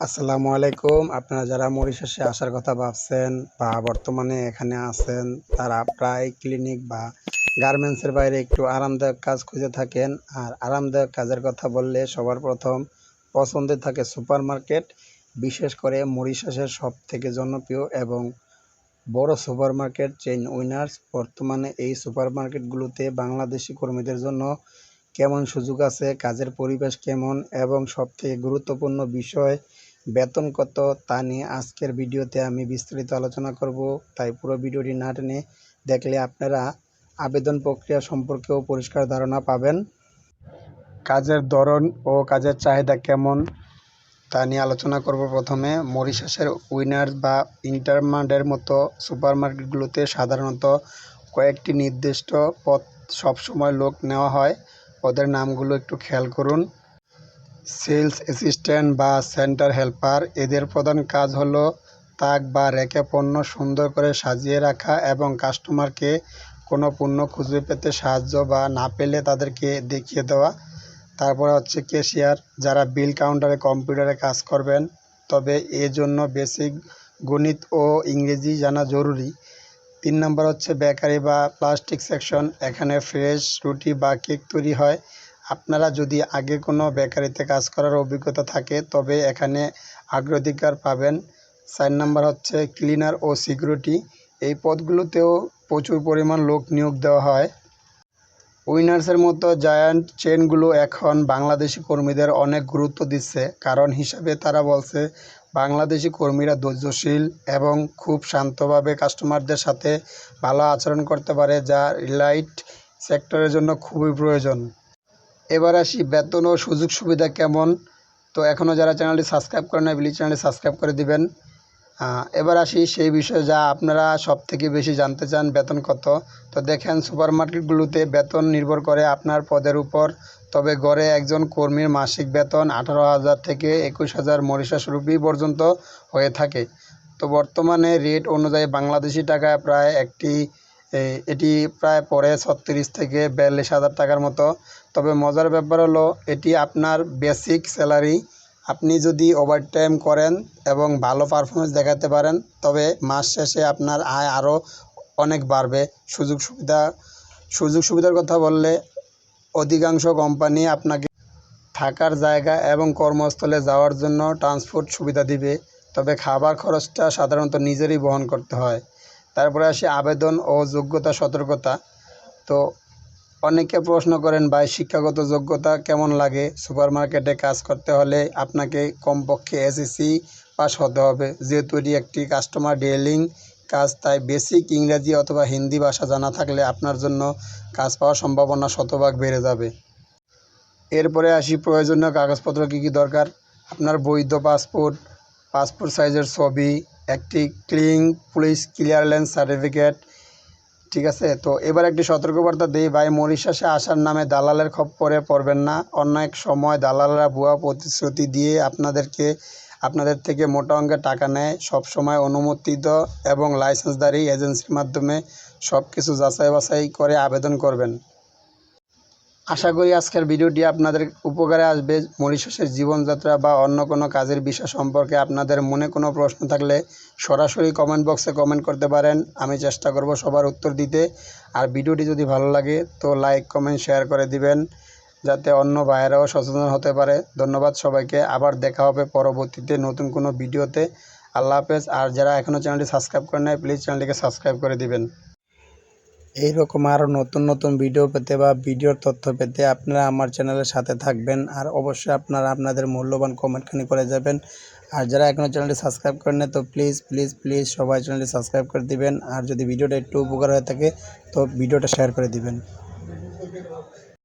আসসালামু আলাইকুম। আপনারা যারা মরিশাসে আসার কথা ভাবছেন বা বর্তমানে এখানে আছেন, তারা প্রায় ক্লিনিক বা গার্মেন্টসের বাইরে একটু আরামদায়ক কাজ খুঁজে থাকেন। আর আরামদায়ক কাজের কথা বললে সবার প্রথম পছন্দে থাকে সুপার মার্কেট বিশেষ করে মরিশাসের সব থেকে জনপ্রিয় এবং বড় সুপার মার্কেট চেইন উইনার্স বর্তমানে এই সুপার মার্কেটগুলোতে বাংলাদেশি কর্মীদের জন্য কেমন সুযোগ আছে, কাজের পরিবেশ কেমন এবং সবথেকে গুরুত্বপূর্ণ বিষয় বেতন কত তা নিয়ে আজকের ভিডিওতে আমি বিস্তারিত আলোচনা করব। তাই পুরো ভিডিওটি না টেনে দেখলে আপনারা আবেদন প্রক্রিয়া সম্পর্কেও পরিষ্কার ধারণা পাবেন। কাজের ধরন ও কাজের চাহিদা কেমন তা নিয়ে আলোচনা করব প্রথমে। মরিশাসের উইনার বা ইন্টারমার্টের মতো সুপারমার্কেটগুলোতে সাধারণত কয়েকটি নির্দিষ্ট পথ সবসময় লোক নেওয়া হয়। ওদের নামগুলো একটু খেয়াল করুন। সেলস অ্যাসিস্ট্যান্ট বা সেন্টার হেল্পার। এদের প্রধান কাজ হল তাক বা রেখে পণ্য সুন্দর করে সাজিয়ে রাখা এবং কাস্টমারকে কোনো পণ্য খুঁজে পেতে সাহায্য বা না পেলে তাদেরকে দেখিয়ে দেওয়া। তারপরে হচ্ছে ক্যাশিয়ার, যারা বিল কাউন্টারে কম্পিউটারে কাজ করবেন। তবে এর জন্য বেসিক গণিত ও ইংরেজি জানা জরুরি। তিন নম্বর হচ্ছে বেকারি বা প্লাস্টিক সেকশন। এখানে ফ্রেশ রুটি বা কেক তৈরি হয়। আপনারা যদি আগে কোনো বেকারিতে কাজ করার অভিজ্ঞতা থাকে, তবে এখানে অগ্রাধিকার পাবেন। চার নাম্বার হচ্ছে ক্লিনার ও সিকিউরিটি। এই পদগুলোতেও প্রচুর পরিমাণ লোক নিয়োগ দেওয়া হয়। উইনার্সের মতো জায়ান্ট চেনগুলো এখন বাংলাদেশি কর্মীদের অনেক গুরুত্ব দিচ্ছে, কারণ হিসাবে তারা বলছে, বাংলাদেশি কর্মীরা ধৈর্যশীল এবং খুব শান্তভাবে কাস্টমারদের সাথে ভালো আচরণ করতে পারে, যা রিলাইট সেক্টরের জন্য খুবই প্রয়োজন। এবার আসি, বেতন ও সুযোগ সুবিধা কেমন? তো এখনও যারা চ্যানেলটি সাবস্ক্রাইব করে না প্লিজ চ্যানেলটি সাবস্ক্রাইব করে দিবেন। এবার আসি সেই বিষয়ে যা আপনারা সব থেকে বেশি জানতে চান, বেতন কত? তো দেখেন সুপার মার্কেটগুলোতে বেতন নির্ভর করে আপনার পদের উপর। তবে গড়ে একজন কর্মীর মাসিক বেতন আঠারো হাজার থেকে একুশ হাজার মরিশাস রুপি পর্যন্ত হয়ে থাকে। তো বর্তমানে রেট অনুযায়ী বাংলাদেশি টাকায় প্রায় একটি এটি প্রায় পড়ে ছত্রিশ থেকে বিয়াল্লিশ হাজার টাকার মতো। তবে মজার ব্যাপার হলো, এটি আপনার বেসিক স্যালারি আপনি যদি ওভারটাইম করেন এবং ভালো পারফরমেন্স দেখাতে পারেন, তবে মাস শেষে আপনার আয় আরও অনেক বাড়বে। সুযোগ সুবিধা, সুযোগ সুবিধার কথা বললে, অধিকাংশ কোম্পানি আপনাকে থাকার জায়গা এবং কর্মস্থলে যাওয়ার জন্য ট্রান্সপোর্ট সুবিধা দিবে। তবে খাবার খরচটা সাধারণত নিজেরই বহন করতে হয়। তারপরে আসে আবেদন ও যোগ্যতা সতর্কতা। তো অনেকে প্রশ্ন করেন, ভাই, শিক্ষাগত যোগ্যতা কেমন লাগে? সুপার মার্কেটে কাজ করতে হলে আপনাকে কমপক্ষে এসএসসি পাস হতে হবে। যেহেতু এটি একটি কাস্টমার ডিলিং কাজ, তাই বেসিক ইংরাজি অথবা হিন্দি ভাষা জানা থাকলে আপনার জন্য কাজ পাওয়ার সম্ভাবনা শতভাগ বেড়ে যাবে। এরপরে আসি, প্রয়োজনীয় কাগজপত্র কী কী দরকার? আপনার বৈধ পাসপোর্ট পাসপোর্ট সাইজের ছবি, একটি ক্লিং পুলিশ ক্লিয়ারলেন্স সার্টিফিকেট ঠিক আছে? তো এবার একটি সতর্কবার্তা দিই ভাই, মরিশাসে আসার নামে দালালের খপ্পরে পড়বেন না। অনেক সময় দালালরা ভুয়া প্রতিশ্রুতি দিয়ে আপনাদেরকে, আপনাদের থেকে মোটা অঙ্কের টাকা নেয়। সবসময় অনুমোদিত এবং লাইসেন্সদারি এজেন্সির মাধ্যমে সব কিছু যাচাই বাছাই করে আবেদন করবেন। আশা করি আজকের ভিডিওটি আপনাদের উপকারে আসবে। মরিশাসের জীবনযাত্রা বা অন্য কোনো কাজের বিষয় সম্পর্কে আপনাদের মনে কোনো প্রশ্ন থাকলে সরাসরি কমেন্ট বক্সে কমেন্ট করতে পারেন। আমি চেষ্টা করব সবার উত্তর দিতে। আর ভিডিওটি যদি ভালো লাগে তো লাইক কমেন্ট শেয়ার করে দিবেন, যাতে অন্য ভাইয়েরাও সচেতন হতে পারে। ধন্যবাদ সবাইকে। আবার দেখা হবে পরবর্তীতে নতুন কোনো ভিডিওতে। আল্লাহ হাফেজ। আর যারা এখনও চ্যানেলটি সাবস্ক্রাইব করে নেয় প্লিজ চ্যানেলটিকে সাবস্ক্রাইব করে দিবেন। এইরকম আরও নতুন নতুন ভিডিও পেতে বা ভিডিওর তথ্য পেতে আপনারা আমার চ্যানেলের সাথে থাকবেন। আর অবশ্যই আপনারা আপনাদের মূল্যবান কমেন্টখানি করে যাবেন। আর যারা এখনও চ্যানেলটি সাবস্ক্রাইব করেন তো প্লিজ প্লিজ প্লিজ সবাই চ্যানেলটি সাবস্ক্রাইব করে দিবেন। আর যদি ভিডিওটা একটু উপকার হয়ে থাকে, তো ভিডিওটা শেয়ার করে দিবেন।